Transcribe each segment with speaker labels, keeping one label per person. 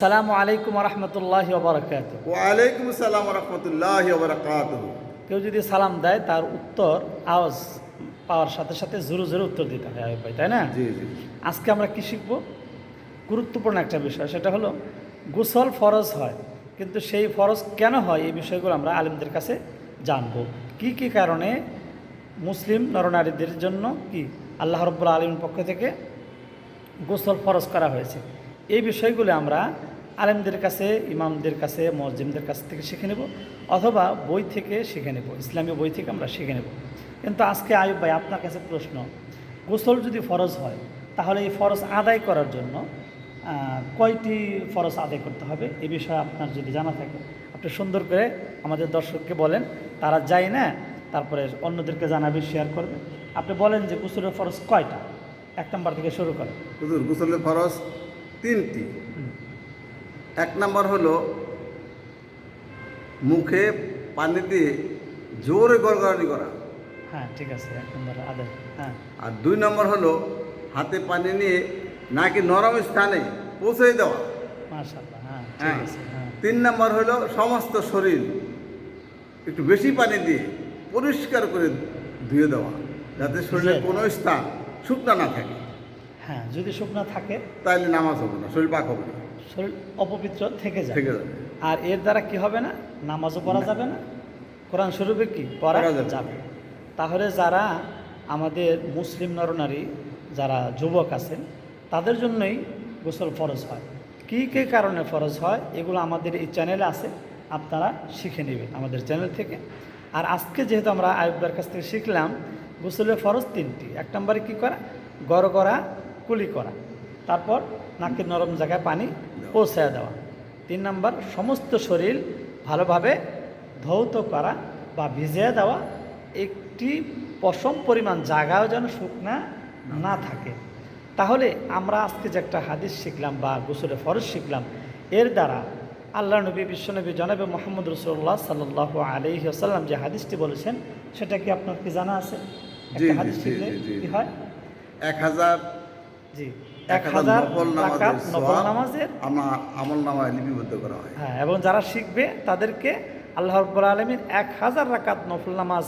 Speaker 1: সালামু আলাইকুম রহমতুল্লাহ বারকাত
Speaker 2: ওয়ালাইকুম আসসালাম রহমতুল্লাহ বারকাত
Speaker 1: কেউ যদি সালাম দেয় তার উত্তর আওয়াজ পাওয়ার সাথে সাথে জোরে জোরে উত্তর দিতে হয় ভাই তাই না?
Speaker 2: জি জি।
Speaker 1: আজকে আমরা কি শিখব? গুরুত্বপূর্ণ একটা বিষয় সেটা হলো গোসল ফরজ হয় কিন্তু সেই ফরজ কেন হয় এই বিষয়গুলো আমরা আলেমদের কাছে জানব। কি কি কারণে মুসলিম নরনারীদের জন্য কি আল্লাহ রব্বুল আলমীর পক্ষ থেকে গোসল ফরজ করা হয়েছে? এই বিষয়গুলো আমরা আলেমদের কাছে ইমামদের কাছে মসজিমদের কাছ থেকে শিখে নেব অথবা বই থেকে শিখে নেব ইসলামী বই থেকে আমরা শিখে নেব। কিন্তু আজকে আয়ুব ভাই আপনার কাছে প্রশ্ন গোসল যদি ফরজ হয় তাহলে এই ফরজ আদায় করার জন্য কয়টি ফরজ আদায় করতে হবে? এ বিষয়ে আপনার যদি জানা থাকে আপনি সুন্দর করে আমাদের দর্শককে বলেন। তারা যায় না তারপরে অন্যদেরকে জানাবে শেয়ার করবে। আপনি বলেন যে গোসলের ফরজ কয়টা? এক নম্বর থেকে শুরু করেন।
Speaker 2: গোসলের ফরজ তিনটি। এক নম্বর হলো মুখে পানি দিয়ে জোরে গড়গড়ানি করা।
Speaker 1: হ্যাঁ ঠিক আছে এক নম্বর আদায় হ্যাঁ।
Speaker 2: আর দুই নম্বর হলো হাতে পানি নিয়ে নাকি নরম স্থানে পৌঁছে দেওয়া।
Speaker 1: হ্যাঁ
Speaker 2: হ্যাঁ।
Speaker 1: হ্যাঁ।
Speaker 2: তিন নম্বর হলো সমস্ত শরীর একটু বেশি পানি দিয়ে পরিষ্কার করে ধুয়ে দেওয়া যাতে শরীরের
Speaker 1: ধুয়ে
Speaker 2: কোনো স্থান শুকনা না থাকে।
Speaker 1: হ্যাঁ যদি শুকনো থাকে।
Speaker 2: তাহলে নামাজ হবে না শরীর পাক হবে না।
Speaker 1: শরীর অপবিত্র থেকে যায়।
Speaker 2: থেকে যাবে
Speaker 1: আর এর দ্বারা কি হবে না? নামাজও পড়া যাবে না। কোরআন শরীফে কি? পড়া।
Speaker 2: যাবে।
Speaker 1: তাহলে যারা আমাদের মুসলিম নরনারী যারা যুবক আছেন তাদের জন্যই গোসল ফরজ হয়। কী কী কারণে ফরজ হয়? এগুলো আমাদের এই চ্যানেলে আছে। আপনারা শিখে নেবেন আমাদের চ্যানেল থেকে। আর আজকে যেহেতু আমরা আয়ুবদার কাছ থেকে শিখলাম গোসলের ফরজ তিনটি। এক নম্বরে কী করা? গড় করা কুলি করা। তারপর নাকের নরম জায়গায় পানি পৌঁছায় দেওয়া। তিন নম্বর সমস্ত শরীর ভালোভাবে ধৌত করা বা ভিজিয়ে দেওয়া। একটি পশম পরিমাণ জায়গাও যেন শুকনা না থাকে। তাহলে আমরা আজকে যে একটা হাদিস শিখলাম বা গোসলে ফরজ শিখলাম এর দ্বারা আল্লাহ নবী বিশ্বনবী জনাবে মোহাম্মদ রসুল্লাহ সাল্লাহ আলহি আসাল্লাম যে হাদিসটি বলেছেন সেটা কি আপনার কি জানা আছে? একটা হাদিস শিখলে। কি হয়?
Speaker 2: এক হাজার
Speaker 1: জি।
Speaker 2: এক হাজার
Speaker 1: রাকাত
Speaker 2: নামাজের
Speaker 1: নফল নামাজের
Speaker 2: আমল নামায় লিপিবদ্ধ করা হয়।
Speaker 1: হ্যাঁ এবং যারা শিখবে তাদেরকে আল্লাহ রব্বুল আলমীর এক হাজার রাকাত নফল নামাজ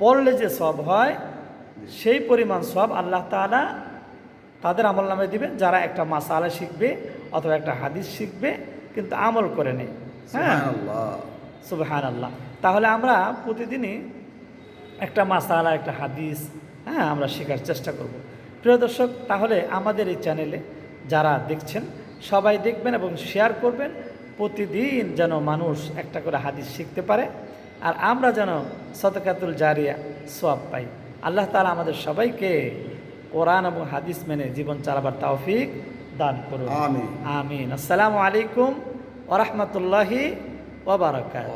Speaker 1: পড়লে যে সব হয় সেই পরিমাণ সব আল্লাহ তাআলা তাদের আমল নামে দিবেন। যারা একটা মাসালা শিখবে অথবা একটা হাদিস শিখবে কিন্তু আমল করে নেই হ্যাঁ। সুবহান আল্লাহ তাহলে আমরা প্রতিদিনই একটা মাসালা একটা হাদিস হ্যাঁ আমরা শেখার চেষ্টা করব। প্রিয় দর্শক তাহলে আমাদের এই চ্যানেলে যারা দেখছেন সবাই দেখবেন এবং শেয়ার করবেন। প্রতিদিন যেন মানুষ একটা করে হাদিস শিখতে পারে আর আমরা যেন সতকাতুল জারিয়া সোয়াব পাই। আল্লাহ তালা আমাদের সবাইকে কোরআন এবং হাদিস মেনে জীবন চালাবার তাওফিক দান করুন।
Speaker 2: আমিন।
Speaker 1: আমিন। আসসালামু আলাইকুম ওরহমতুল্লাহি ওবরাকাত